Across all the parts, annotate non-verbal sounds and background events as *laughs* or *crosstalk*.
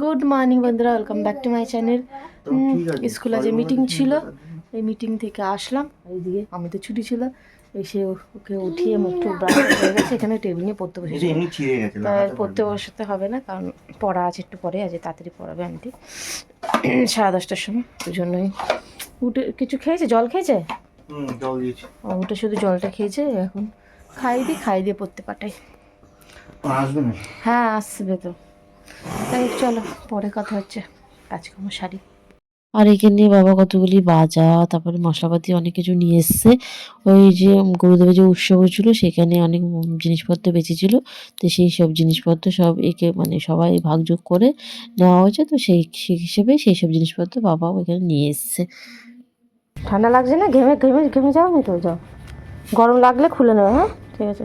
Good morning বন্ধুরা welcome back to my channel স্কুলে পরের মিটিং ছিল। এই মিটিং থেকে আসলাম। এইদিকে। আমি তো ছুটি ছিল। এসে ওকে উঠিয়ে মুখ টুক ব্রাশ হয়ে গেছে। এখানে টেবিল নিয়ে পড়তে বসেছি। গেছে তাই পড়তে। বসাতে হবে না কারণ পড়া আছে একটু পরে আজ তাড়াতাড়ি পড়াবে আন্টি সাড়ে দশটার সময় ওই জন্যই। উঠে কিছু খেয়েছে? জল খেয়েছে? হুম জল দিয়েছি। ও উঠে শুধু জলটা খেয়েছে এখন খাই দিই খাই দিয়ে পড়তে পাঠাই। আসবে না হ্যাঁ আসবে তো। তাই চলো পরে কথা হচ্ছে। কাজকর্ম সারি আর এখানে বাবা কতগুলি বাজা তারপরে মশলাপাতি অনেক কিছু নিয়ে এসছে। ওই যে গুরুদেবের যে উৎসব হচ্ছিল সেখানে অনেক জিনিসপত্র বেঁচেছিল। তো সেই সব জিনিসপত্র সব একে মানে সবাই ভাগযোগ করে নেওয়া হয়েছে। তো সেই সেই হিসেবে সেই সব জিনিসপত্র বাবা ওইখানে নিয়ে এসছে। ঠান্ডা লাগছে না? ঘেমে ঘেমে ঘেমে যাও নি তো? যাও। গরম লাগলে খুলে নেবে হ্যাঁ? ঠিক আছে।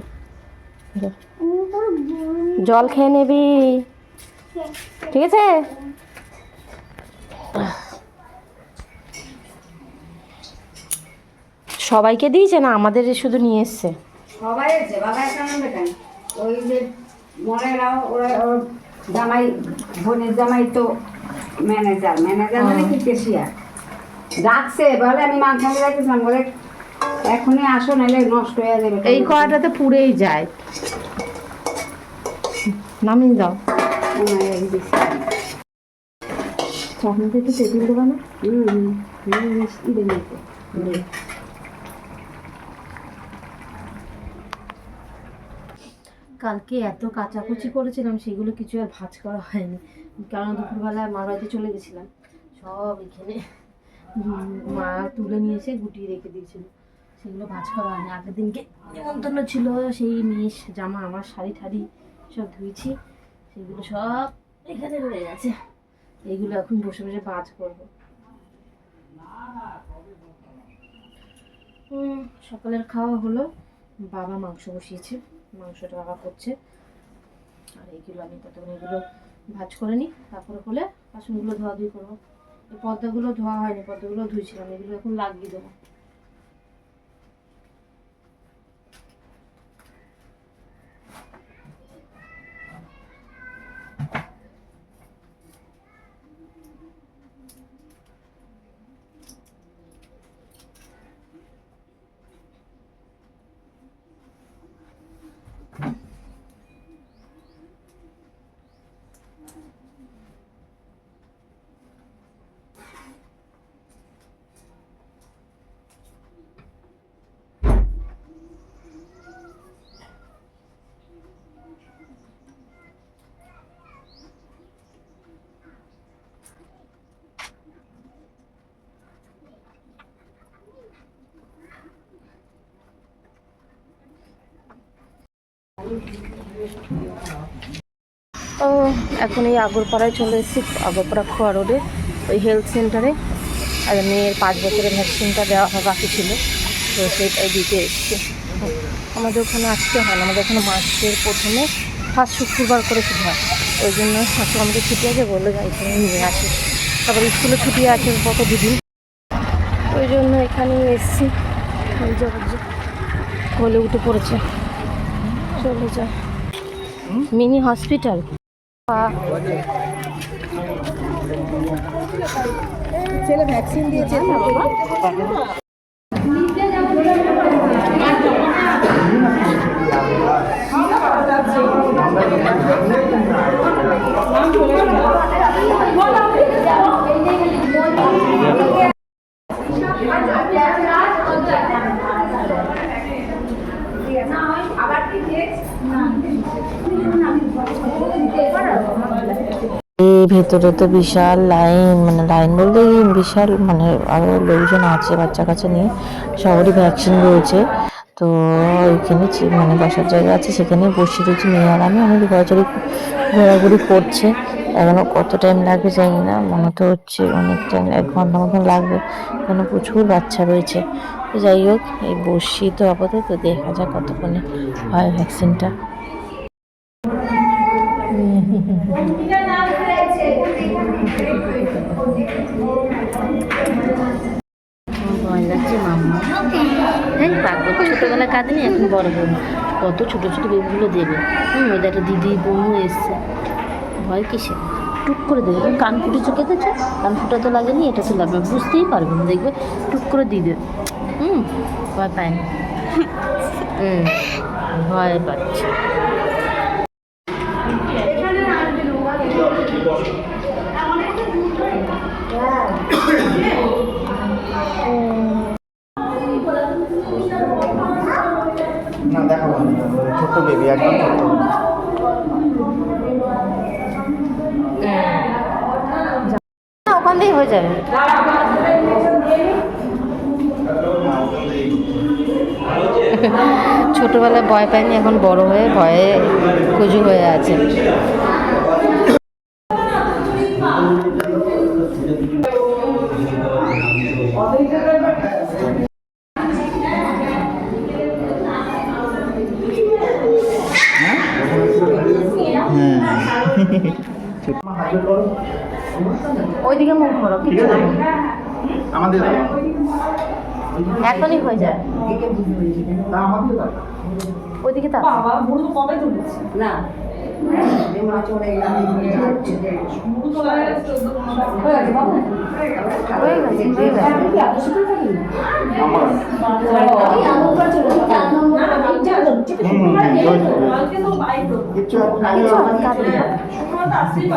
জল খেয়ে নিবি। ঠিক আছে? সবাইকে দিয়েছে না? আমাদের শুধু নিয়ে এসছে। সবাই আছে বাবা একা ওই যে মনেরাও ওরা ওর জামাই বোনের জামাই তো ম্যানেজার ম্যানেজার মানে কি? কেশিয়ার ডাকছে বলে আমি মাংস যাচ্ছিলাম বলে এখনই আসো নাহলে নষ্ট হয়ে যাবে। এই কড়াটাতে পুড়েই যায়। নামিয়ে দাও। একটু তেঁতুল দেবো না হুম হুম, হুম মিষ্টি দেবে কালকে এত কাচাকুচি করেছিলাম সেগুলো কিছু আর ভাজ করা হয়নি। কারণ দুপুরবেলা মার বাড়িতে চলে গেছিলাম। সব এখানে মা তুলে নিয়েছে গুটিয়ে রেখে দিয়েছিল। সেগুলো ভাজ করা হয়নি। আগের দিনকে নিমন্ত্রণ ছিল সেই মেষ জামা আমার শাড়ি ঠাড়ি সব ধুয়েছি। সেগুলো সব এখানে রয়ে গেছে। এইগুলো এখন বসে বসে ভাজ করব। সকালের খাওয়া হলো। বাবা মাংস বসিয়েছে, মাংসটা বাবা করছে। আর এইগুলো আমি ততক্ষণ এগুলো ভাজ করে নিই, তারপরে হলে বাসনগুলো ধোয়া ধুই করব। পর্দাগুলো ধোয়া হয়নি, পর্দাগুলো ধুইছিলাম, এগুলো এখন লাগিয়ে দেবো। ও, এখন এই আগরপাড়ায় চলে এসেছি, আগরপাড়া খোয়া রোডে, ওই হেলথ সেন্টারে আর মেয়ের পাঁচ বছরের ভ্যাকসিনটা দেওয়া হয়, বাকি ছিল। তো সেটাই দিতে এসেছি। আমাদের ওখানে আসতে হয় আমাদের ওখানে মাসের প্রথমে ফার্স্ট শুক্রবার করে শুধু হয়। ওই জন্য আজকে আমাদের ছুটি আছে বলে এখানে নিয়ে আসি। তারপর স্কুলে ছুটি আছে কত দুদিন। ওই জন্য এখানে এসেছি। ওই ওই উঠে পড়েছে। চলে যায় মিনি হসপিটাল। ছেলে ভ্যাকসিন দিয়েছে। এই ভেতরে তো বিশাল লাইন মানে লাইন বলতে বিশাল মানে আরও লোকজন আছে বাচ্চা কাচ্চা নিয়ে, সবারই ভ্যাকসিন রয়েছে। তো ওইখানে মানে বসার জায়গা আছে, সেখানে বসে রয়েছে মেয়ে আর আমি। অনেক ঘোরাঘুরি ঘোরাঘুরি করছে। এখনও কত টাইম লাগবে জানি না, মনে তো হচ্ছে অনেক টাইম এক ঘণ্টা মতন লাগবে। এখানে প্রচুর বাচ্চা রয়েছে। তো যাই হোক, এই বসি তো আপাতত দেখা যাক কতক্ষণে হয় ভ্যাকসিনটা হ্যাঁ পাগল ছোটোবেলা কাঁদেনি? এখন বড় হয়ে কত ছোটো ছোটো বেবিগুলো দেবে। হুম ওই একটা দিদি বোনও এসছে। ভয় কিসে টুক করে দেবে। তুমি কান ফুটেছো কেঁদেছো কান ফুটা তো লাগেনি, এটা তো লাগবে। বুঝতেই পারবে না, দেখবে টুক করে দিয়ে দেবে। হুম, ভয় পায় না। হুম, ভয় পাচ্ছে না দেখাবো না। ছোট্ট বেবি একদম ছোট্ট baby। না, ওখান দিয়েই হয়ে যাবে। ছোটবেলায় ভয় পায়নি এখন বড় হয়ে ভয়ে কুজু হয়ে আছে। *laughs* ওইদিকে মুখ করো কিছু না আমাদের এখনই হয়ে যায়। তা আমাদের দাও। ওইদিকে তা না। হয়ে না।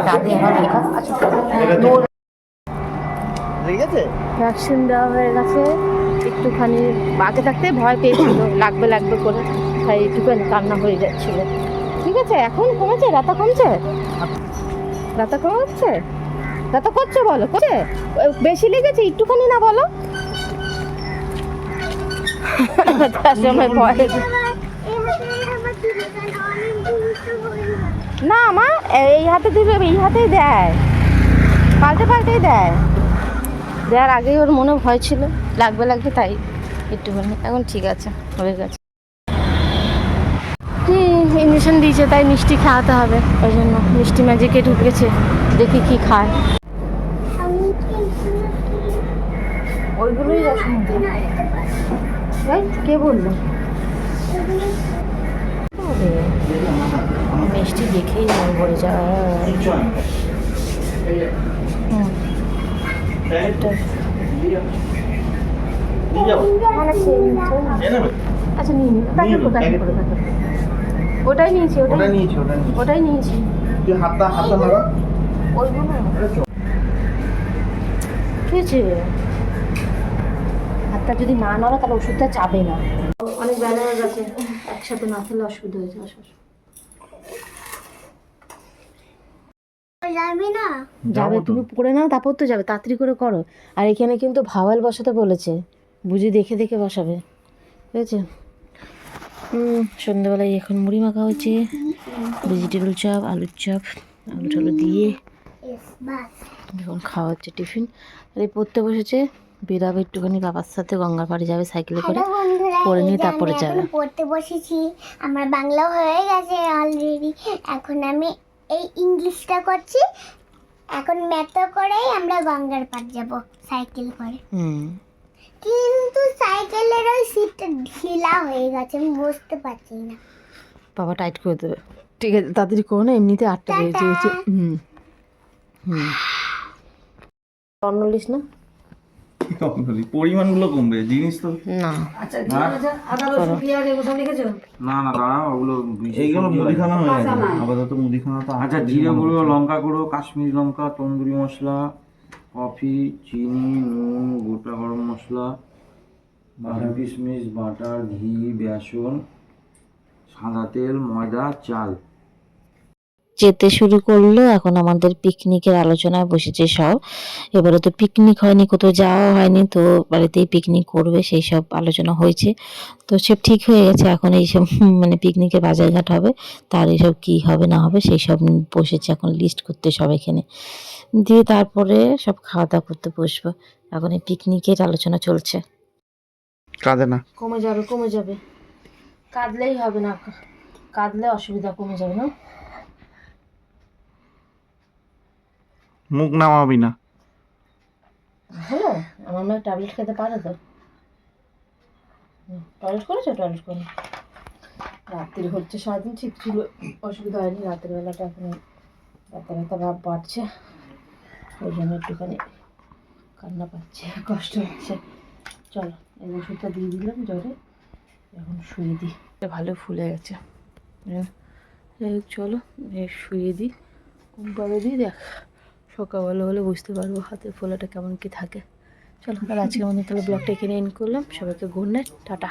দাদি আমার লেখা আচ্ছা ঠিক আছে? ভ্যাকসিন দেওয়া হয়ে গেছে। একটুখানি আগে থাকতে ভয় পেয়েছিল। লাগবে লাগবে করে। তাই একটুখানি কান্না হয়ে যাচ্ছিল। ঠিক আছে, এখন কমেছে? রাতা কমছে? রাতা কমাচ্ছে রাতা করছে বলো, করছে? বেশি লেগেছে, একটুখানি না বলো। তার সময় ভয় না মা, এই হাতে দিলে এই হাতেই দেয়। পাল্টে, পাল্টেই দেয়। দেওয়ার আগেই ওর মনে ভয় ছিল। লাগবে লাগবে তাই একটু একটুখানি। এখন ঠিক আছে, হয়ে গেছে। ইঞ্জেকশন দিয়েছে, তাই মিষ্টি খাওয়াতে হবে। ওই জন্য মিষ্টি ম্যাজিকে ঢুকেছে। দেখি কি খায়। কে বলল? মিষ্টি দেখেই মন ভরে যায়। হুম। আচ্ছা নিয়ে নিন প্যাকেট করে প্যাকেট করে প্যাকেট ওটাই নিয়েছি ওটাই নিয়েছি। ওটাই নিয়েছি। তুই হাতটা হাতটা লাগা ওইগুলো কি হয়েছে হাতটা যদি না নড়ে তাহলে ওষুধটা চাবে না। অনেক হয়ে গেছে একসাথে না খেলে অসুবিধা হয়েছে আসো যাবি না? যাবে তুমি পড়ে নাও তারপর তো যাবে তাড়াতাড়ি করে করো। আর এখানে কিন্তু ভাওয়াল বসাতে বলেছে বুঝি দেখে দেখে বসাবে ঠিক আছে হুম সন্ধ্যাবেলায় এখন মুড়ি মাখা হয়েছে ভেজিটেবল চপ আলুর চপ আলু টালু দিয়ে এখন খাওয়া হচ্ছে টিফিন। আর এই পড়তে বসেছে বেরাবে একটুখানি বাবার সাথে গঙ্গার পাড়ে যাবে সাইকেলে করে। পড়ে নিয়ে তারপরে যাবে। পড়তে বসেছি আমার বাংলা হয়ে গেছে অলরেডি এখন আমি এই ইংলিশটা করছি। এখন ম্যাথও করেই আমরা গঙ্গার পার যাব সাইকেল করে। হুম। কিন্তু সাইকেলের ওই সিটটা ঢিলা হয়ে গেছে আমি বুঝতে পারছি না। বাবা টাইট করে দেবে। ঠিক আছে তাড়াতাড়ি করো না এমনিতে আটটা বেজে গেছে। হুম। হুম। *sighs* অন্য লিস না? পরিমাণগুলো কমবে জিনিস তো না। না না দাঁড়াও ওগুলো এইগুলো মুদিখানা হয়ে গেছে আপাতত মুদিখানা তো আচ্ছা জিরে গুঁড়ো লঙ্কা গুঁড়ো কাশ্মীরি লঙ্কা তন্দুরি মশলা কফি চিনি নুন গোটা গরম মশলা বাদাম কিশমিশ বাটার ঘি বেসন সাদা তেল ময়দা চাল। যেতে শুরু করল এখন আমাদের পিকনিকের আলোচনায় বসেছে সব। এবারে তো পিকনিক হয়নি কোথাও যাওয়া হয়নি তো বাড়িতেই পিকনিক করবে সেই সব আলোচনা হয়েছে। তো সব ঠিক হয়ে গেছে এখন এইসব মানে পিকনিকের বাজারঘাট হবে তার এইসব কি হবে না হবে সেই সব বসেছে এখন লিস্ট করতে সব এখানে। দিয়ে তারপরে সব খাওয়া দাওয়া করতে বসবো এখন এই পিকনিকের আলোচনা চলছে। কাঁদে না? কমে যাবে কমে যাবে। কাঁদলেই হবে না কাঁদলে অসুবিধা কমে যাবে না। মুখ নামাবি না। হলো আমার মেয়ে ট্যাবলেট খেতে পারে তো। টয়লেট করেছ? টয়লেট করে রাত্রি হচ্ছে সারাদিন ঠিক ছিল। অসুবিধা হয়নি রাতের বেলাটা এখন ব্যথা ব্যথা ভাব বাড়ছে। ওই জন্য একটুখানি কান্না পাচ্ছে কষ্ট হচ্ছে। চলো এই ওষুধটা দিয়ে দিলাম জ্বরে। এখন শুয়ে দিই। এটা ভালো ফুলে গেছে। যাই হোক চলো শুয়ে দিই। ঘুম পাবে দিই দেখ। সকালবেলা হলে বুঝতে পারব হাতের ফোলাটা কেমন কি থাকে। চলো আজকে আমাদের তাহলে ব্লগটা এখানে এন্ড করলাম। সবাইকে নাইট টাটা।